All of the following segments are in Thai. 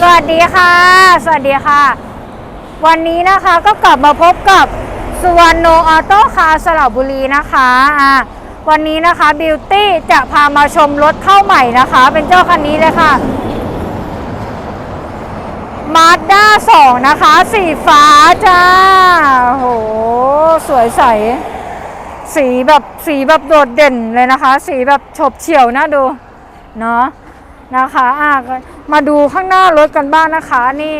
สวัสดีค่ะ สวัสดีค่ะ วันนี้นะคะก็กลับมาพบกับสุวรรณโนออโต้คาร์สระบุรีนะคะอะวันนี้นะคะบิวตี้จะพามาชมรถเข้าใหม่นะคะ เป็นเจ้าคันนี้เลยค่ะมาสด้า2นะคะ สีฟ้าจ้าโห สวยใส สีแบบสีแบบโดดเด่นเลยนะคะ สีแบบฉบเฉี่ยวนะดู เนาะนะคะอะก็ มาดูข้างหน้ารถกันบ้างนะคะนี่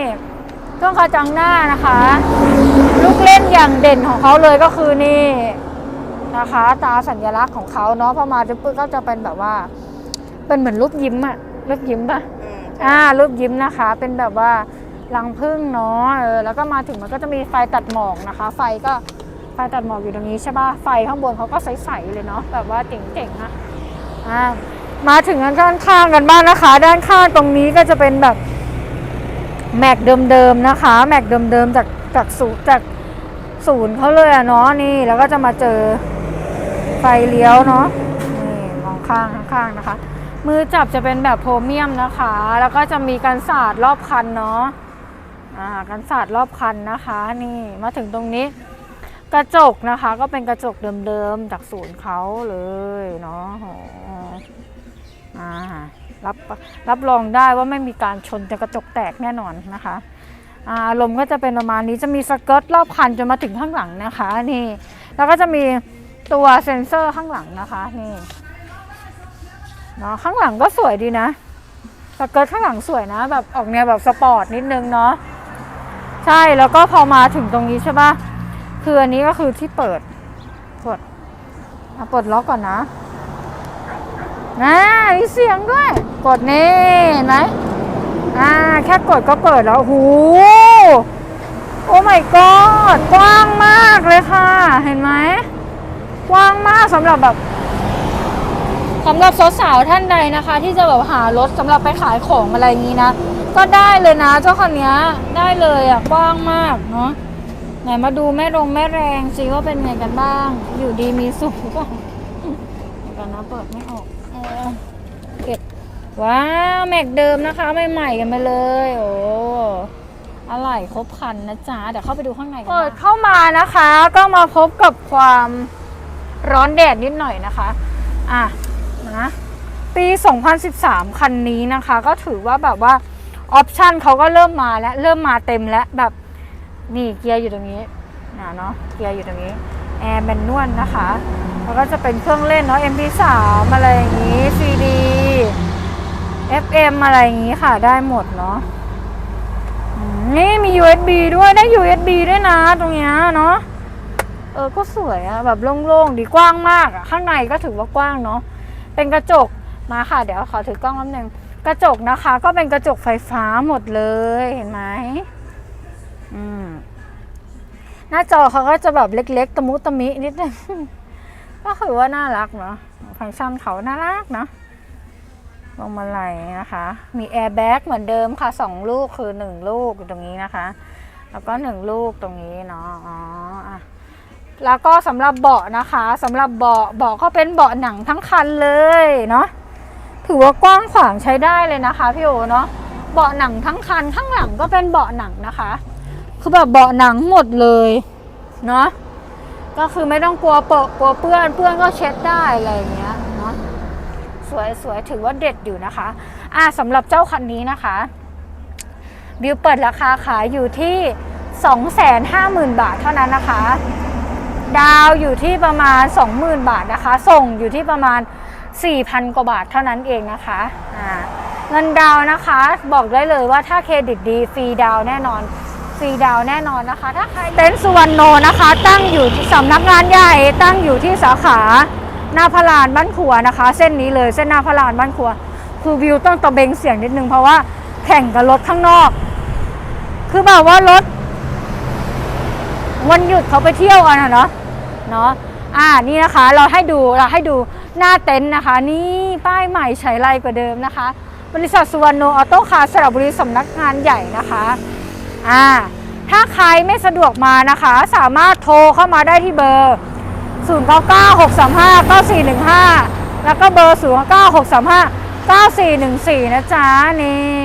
เครื่องกระจังหน้านะคะ ลูกเล่นอย่างเด่นของเขาเลยก็คือนี่นะคะ ตาสัญลักษณ์ของเขาเนาะพอมาจะปุ๊บก็จะเป็นแบบว่า เป็นเหมือนรูปยิ้มอะรูปยิ้มปะอ่ารูปยิ้มนะคะ เป็นแบบว่ารังพึ่งเนาะเออแล้วก็มาถึงมันก็จะมีไฟตัดหมอกนะคะ ไฟก็ไฟตัดหมอกอยู่ตรงนี้ใช่ปะไฟข้างบนเขาก็ใสๆเลยเนาะแบบว่าเจ๋งๆอะอ่า มาถึงด้านข้างกันบ้างนะคะ ด้านข้างตรงนี้ก็จะเป็นแบบแม็กเดิมๆนะคะ แม็กเดิมๆจากจากศูนย์จากศูนย์เขาเลยอะเนาะนี่ แล้วก็จะมาเจอไฟเลี้ยวเนาะนี่มองข้างข้างนะคะ มือจับจะเป็นแบบโพรเมียมนะคะ แล้วก็จะมีกันสาดรอบคันเนาะอ่ากันสาดรอบคันนะคะ นี่มาถึงตรงนี้ กระจกนะคะ ก็เป็นกระจกเดิมๆจากศูนย์เขาเลยเนาะโอ่า รับรับรองได้ว่าไม่มีการชนจนกระจกแตกแน่นอนนะคะอาลมณ์ก็จะเป็นประมาณนี้จะมีสเกิร์ตรอบคันจนมาถึงข้างหลังนะคะนี่แล้วก็จะมีตัวเซ็นเซอร์ข้างหลังนะคะนี่เนาะข้างหลังก็สวยดีนะสเกิร์ตข้างหลังสวยนะ แบบออกแนวแบบสปอร์ตนิดนึงเนาะใช่แล้วก็พอมาถึงตรงนี้ใช่ปะคืออันนี้ก็คือที่เปิดกดเปิดล็อกก่อนนะ นะมีเสียงด้วย กดนี่เห็นไหมอ่าแค่กดก็เปิดแล้วหูโอ้ my god กว้างมากเลยค่ะ เห็นไหมกว้างมากสำหรับแบบสำหรับสาวๆท่านใดนะคะ ที่จะแบบหารถสำหรับไปขายของอะไรอย่างนี้นะ ก็ได้เลยนะ เจ้าคันนี้ได้เลยอะกว้างมากเนาะไหนมาดูแม่รงแม่แรงสิว่าเป็นไงกันบ้าง อยู่ดีมีสุขก็เดี๋ยวกันนะเปิดไม่ออก เก็บว้าวแม็กเดิมนะคะใหม่ๆกันไปเลย โอ้อะไรครบคันนะจ๊ะเดี๋ยวเข้าไปดูข้างในกันเปิดเข้ามานะคะ ก็มาพบกับความร้อนแดดนิดหน่อยนะคะ อะนะปี 2013 คันนี้นะคะ ก็ถือว่าแบบว่าออปชันเขาก็เริ่มมาแล้ว เริ่มมาเต็มแล้วแบบนี่เกียร์อยู่ตรงนี้นะเนาะเกียร์อยู่ตรงนี้ แอร์แมนนวลนะคะแล้วก็จะเป็นเครื่องเล่นเนาะ MP3 อะไรอย่างนี้ CD FM อะไรอย่างนี้ค่ะได้หมดเนาะนี่มี USB ด้วยได้ USB ด้วยนะตรงเนี้ยเนาะเออก็สวยอะแบบโล่งๆดีกว้างมากอะข้างในก็ถือว่ากว้างเนาะเป็นกระจกมาค่ะ เดี๋ยวขอถือกล้องแป๊บนึงกระจกนะคะ ก็เป็นกระจกไฟฟ้าหมดเลยเห็นไหมอืม หน้าจอเขาก็จะแบบเล็กๆ ตะมุตะมินิดนึง ก็คือว่าน่ารักเนาะฟังก์ชันเขาน่ารักเนาะลงมาไหลนะคะ มีแอร์แบ็กเหมือนเดิมค่ะสองลูกคือหนึ่งลูกอยู่ตรงนี้นะคะ แล้วก็หนึ่งลูกตรงนี้เนาะอ๋ออะแล้วก็สำหรับเบาะนะคะสำหรับเบาะเบาะก็เป็นเบาะหนังทั้งคันเลยเนาะถือว่ากว้างขวางใช้ได้เลยนะคะพี่โอเนาะเบาะหนังทั้งคันข้างหลังก็เป็นเบาะหนังนะคะ คือแบบเบาะหนังหมดเลยเนาะก็คือไม่ต้องกลัวเปอะกลัวเปื้อนเปื้อนก็เช็ดได้อะไรอย่างเงี้ยเนาะสวยสวยถือว่าเด็ดอยู่นะคะ อ่าสำหรับเจ้าคันนี้นะคะบิวเปิดราคาขายอยู่ที่ 250,000 บาทเท่านั้นนะคะ ดาวอยู่ที่ประมาณ 20,000 บาทนะคะ ส่งอยู่ที่ประมาณ 4,000 กว่าบาทเท่านั้นเองนะคะอ่าเงินดาวนะคะบอกได้เลยว่าถ้าเครดิตดีฟรีดาวแน่นอน รีดาวแน่นอนนะคะ ถ้าใครเต็นท์สุวรรณโนนะคะ ตั้งอยู่ที่สำนักงานใหญ่ตั้งอยู่ที่สาขาหน้าพลานบ้านครัวนะคะ เส้นนี้เลยเส้นหน้าพลานบ้านครัว คือวิวต้องตะเบงเสียงนิดนึงเพราะว่าแข่งกับรถข้างนอก คือแบบว่ารถ วันหยุดเขาไปเที่ยวกันอะเนาะเนาะอ่านี่นะคะเราให้ดูเราให้ดูหน้าเต็นท์นะคะ นี่ป้ายใหม่ใช้ไรกว่าเดิมนะคะ บริษัทสุวรรณโนออโต้คาร์สระบุรีสำนักงานใหญ่นะคะ อ่าถ้าใครไม่สะดวกมานะคะ สามารถโทรเข้ามาได้ที่เบอร์ 0 9 9 6 3 5 9 4 1 5 แล้วก็เบอร์0 9 6 3 5 9 4 1 4 นะจ๊ะ นี่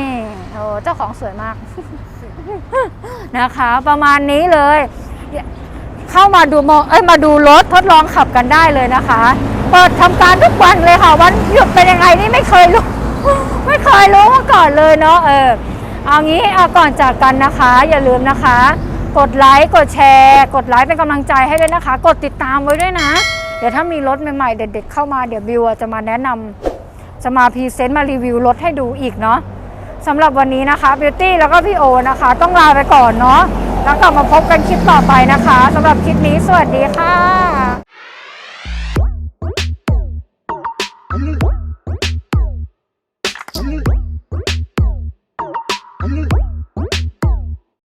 โอ้เจ้าของสวยมาก นะคะ ประมาณนี้เลย เข้ามาดูมองเอ้ยมาดูรถทดลองขับกันได้เลยนะคะ เปิดทำการทุกวันเลยค่ะ วันหยุดเป็นยังไงนี่ไม่เคยรู้ ไม่เคยรู้มาก่อนเลยเนาะเออ เอางี้เอาก่อนจากกันนะคะ อย่าลืมนะคะ กดไลค์กดแชร์ กดไลค์เป็นกำลังใจให้ด้วยนะคะ กดติดตามไว้ด้วยนะ เดี๋ยวถ้ามีรถใหม่ๆ เด็ดๆเข้ามาเดี๋ยวบิวจะมาแนะนำจะมาพรีเซนต์มารีวิวรถให้ดูอีกเนาะสำหรับวันนี้นะคะบิวตี้แล้วก็พี่โอนะคะ ต้องลาไปก่อนเนาะแล้วกลับมาพบกันคลิปต่อไปนะคะสำหรับคลิปนี้สวัสดีค่ะ